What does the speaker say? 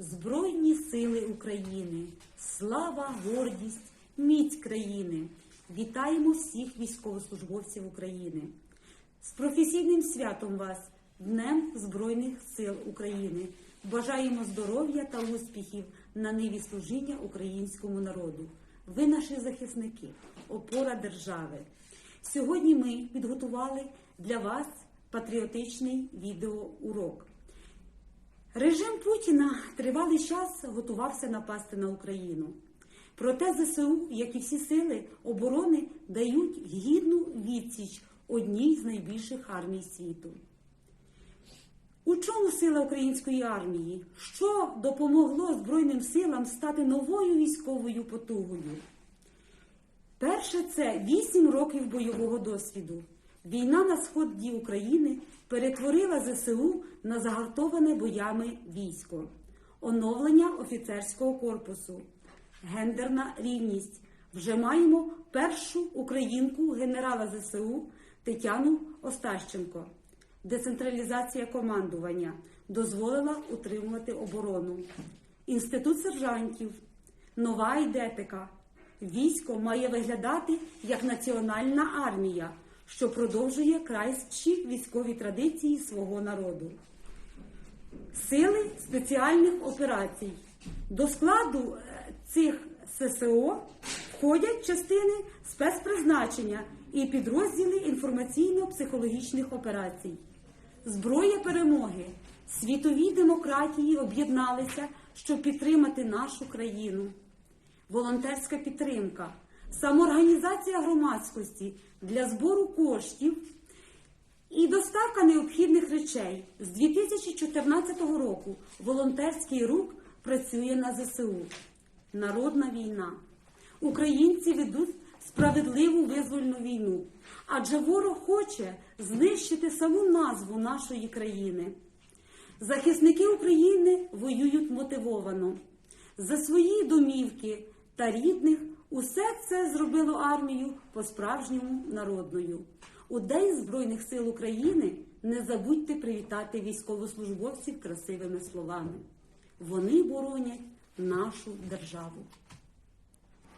Збройні сили України, слава, гордість, міць країни. Вітаємо всіх військовослужбовців України. З професійним святом вас, Днем Збройних сил України. Бажаємо здоров'я та успіхів на ниві служіння українському народу. Ви наші захисники, опора держави. Сьогодні ми підготували для вас патріотичний відеоурок. Режим Путіна тривалий час готувався напасти на Україну. Проте ЗСУ, як і всі сили оборони, дають гідну відсіч одній з найбільших армій світу. У чому сила української армії? Що допомогло Збройним силам стати новою військовою потугою? Перше це 8 років бойового досвіду. Війна на сході України перетворила ЗСУ на загартоване боями військо, оновлення офіцерського корпусу, гендерна рівність. Вже маємо першу українку генерала ЗСУ Тетяну Остащенко. Децентралізація командування дозволила утримувати оборону. Інститут сержантів, нова ідетика. Військо має виглядати як національна армія, що продовжує крайщі військові традиції свого народу. Сили спеціальних операцій. До складу е, цих ССО входять частини спецпризначення і підрозділи інформаційно-психологічних операцій. Зброя перемоги. Світові демократії об'єдналися, щоб підтримати нашу країну. Волонтерська підтримка, самоорганізація громадськості для збору коштів і доставка необхідних речей. З 2014 року волонтерський рух працює на ЗСУ. Народна війна. Українці ведуть справедливу визвольну війну, адже ворог хоче знищити саму назву нашої країни. Захисники України воюють мотивовано. За свої домівки та рідних усе це зробило армію по-справжньому народною. У День Збройних сил України не забудьте привітати військовослужбовців красивими словами. Вони боронять нашу державу.